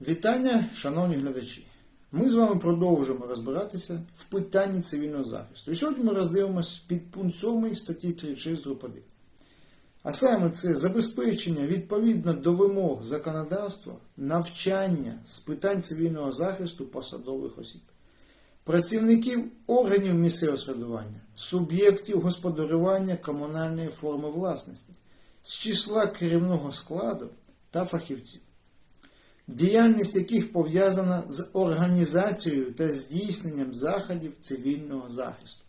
Вітання, шановні глядачі! Ми з вами продовжуємо розбиратися в питанні цивільного захисту. І сьогодні ми роздивимося під пункт 7 статті 36 дроб 1. А саме це забезпечення відповідно до вимог законодавства навчання з питань цивільного захисту посадових осіб, працівників органів місцевого самоврядування, суб'єктів господарювання комунальної форми власності, з числа керівного складу та фахівців діяльність яких пов'язана з організацією та здійсненням заходів цивільного захисту,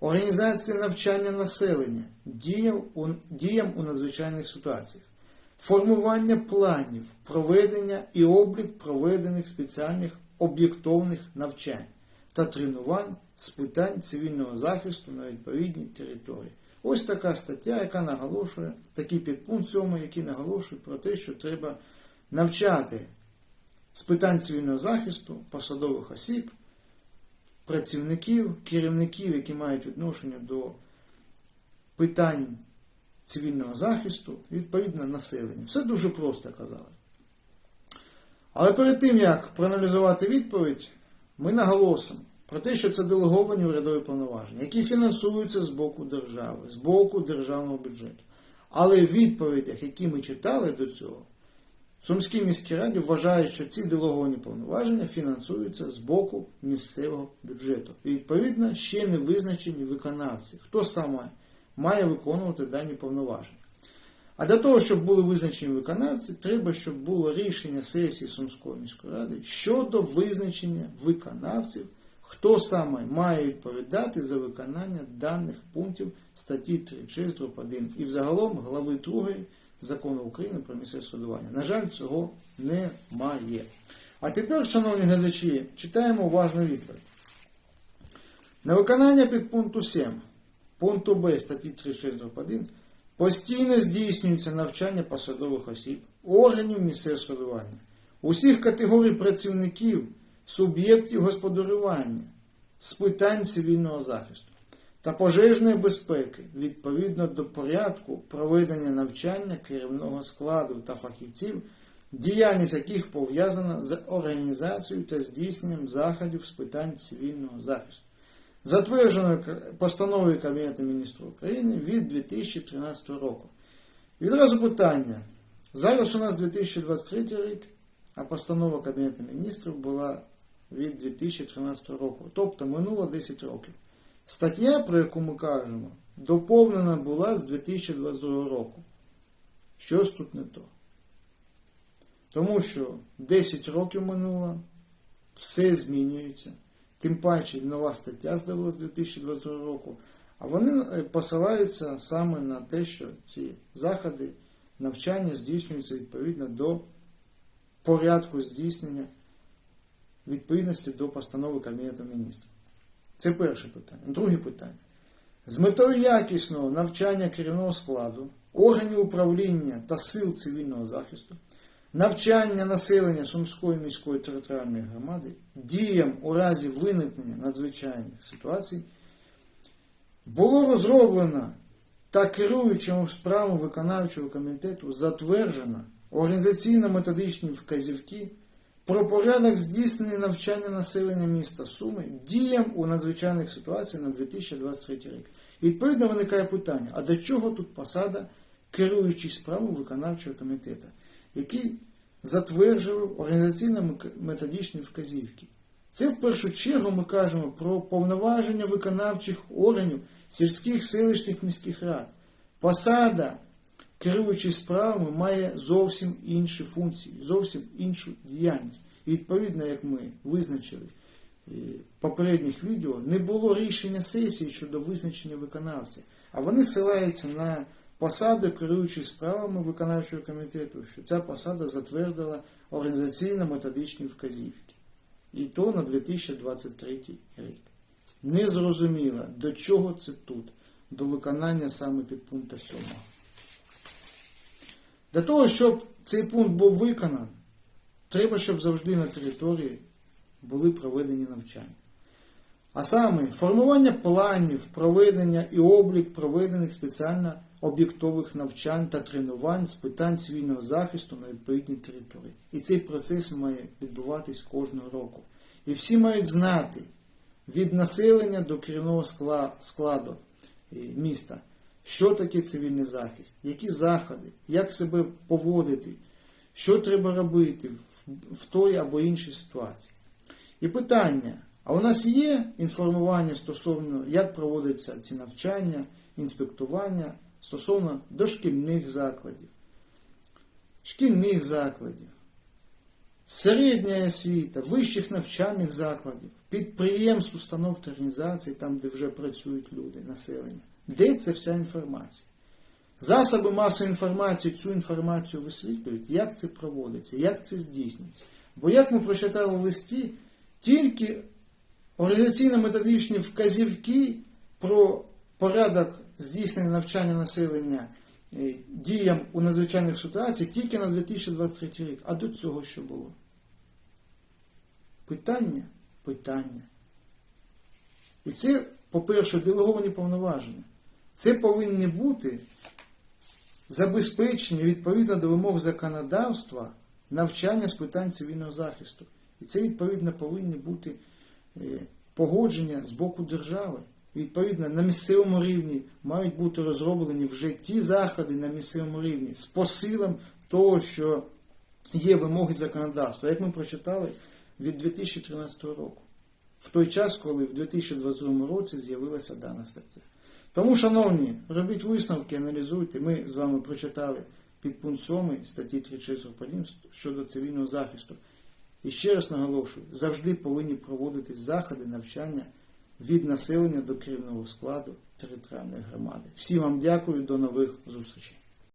організація навчання населення діям у, надзвичайних ситуаціях, формування планів, проведення і облік проведених спеціальних об'єктовних навчань та тренувань з питань цивільного захисту на відповідній території. Ось така стаття, яка наголошує, такий підпункт 7, який наголошує про те, що треба навчати з питань цивільного захисту посадових осіб, працівників, керівників, які мають відношення до питань цивільного захисту, відповідно населення. Все дуже просто казали. Але перед тим, як проаналізувати відповідь, ми наголосимо про те, що це делеговані урядові повноваження, які фінансуються з боку держави, з боку державного бюджету. Але в відповідях, які ми читали до цього, Сумській міській раді вважають, що ці делеговані повноваження фінансуються з боку місцевого бюджету. І відповідно ще не визначені виконавці, хто саме має виконувати дані повноваження. А для того, щоб були визначені виконавці, треба, щоб було рішення сесії Сумської міської ради щодо визначення виконавців, хто саме має відповідати за виконання даних пунктів статті 36 1 і взагалом глави 2 закону України про місцеве самоврядування. На жаль, цього немає. А тепер, шановні глядачі, читаємо уважно відповідь. На виконання підпункту 7 пункту Б статті 36 1 постійно здійснюється навчання посадових осіб, органів місцевого самоврядування, усіх категорій працівників, суб'єктів господарювання з питань цивільного захисту та пожежної безпеки відповідно до порядку проведення навчання керівного складу та фахівців, діяльність яких пов'язана з організацією та здійсненням заходів з питань цивільного захисту, затвердженою постановою Кабінету міністрів України від 2013 року. Відразу питання. Зараз у нас 2023 рік, а постанова Кабінету міністрів була від 2013 року, тобто минуло 10 років. Стаття, про яку ми кажемо, доповнена була з 2022 року. Щось тут не то. Тому що 10 років минуло, все змінюється. Тим паче нова стаття з'явилася з 2022 року. А вони посилаються саме на те, що ці заходи навчання здійснюються відповідно до порядку здійснення відповідності до постанови Кабінету міністрів. Це перше питання. Друге питання. З метою якісного навчання керівного складу, органів управління та сил цивільного захисту, навчання населення Сумської міської територіальної громади, діям у разі виникнення надзвичайних ситуацій, було розроблено та керуючому справу виконавчого комітету затверджено організаційно-методичні вказівки про порядок здійснення навчання населення міста Суми діям у надзвичайних ситуаціях на 2023 рік. Відповідно виникає питання: а до чого тут посада керуючий справу виконавчого комітету, який затверджував організаційно-методичні вказівки? Це в першу чергу ми кажемо про повноваження виконавчих органів сільських селищних міських рад. Посада керуючий справами має зовсім інші функції, зовсім іншу діяльність. І відповідно, як ми визначили в попередніх відео, не було рішення сесії щодо визначення виконавця, а вони силаються на посаду керуючої справами виконавчого комітету, що ця посада затвердила організаційно-методичні вказівки. І то на 2023 рік. Не зрозуміло, до чого це тут, до виконання саме підпункту 7. Для того, щоб цей пункт був виконаний, треба, щоб завжди на території були проведені навчання. А саме формування планів, проведення і облік проведених спеціально об'єктових навчань та тренувань з питань цивільного захисту на відповідній території. І цей процес має відбуватись кожного року. І всі мають знати від населення до керівного складу е, міста, що таке цивільний захист, які заходи, як себе поводити, що треба робити в- той або іншій ситуації. І питання: а у нас є інформування стосовно, як проводяться ці навчання, інспектування стосовно дошкільних закладів, шкільних закладів, середня освіта, вищих навчальних закладів, підприємств, установ та організацій, там, де вже працюють люди, населення. Де ця вся інформація? Засоби масової інформації цю інформацію висвітлюють, як це проводиться, як це здійснюється. Бо як ми прочитали в листі, тільки організаційно-методичні вказівки про порядок здійснення навчання населення е, діям у надзвичайних ситуаціях тільки на 2023 рік. А до цього що було? Питання? Питання. І це, по-перше, делеговані повноваження. Це повинні бути забезпечені відповідно до вимог законодавства навчання з питань цивільного захисту. І це відповідно повинні бути е, погодження з боку держави. Відповідно, на місцевому рівні мають бути розроблені вже ті заходи на місцевому рівні з посилом того, що є вимоги законодавства, як ми прочитали від 2013 року, в той час, коли в 2022 році з'явилася дана стаття. Тому, шановні, робіть висновки, аналізуйте. Ми з вами прочитали підпункт 7 статті 36 РПДІМ щодо цивільного захисту. І ще раз наголошую, завжди повинні проводитись заходи навчання від населення до керівного складу територіальної громади. Всім вам дякую, до нових зустрічей.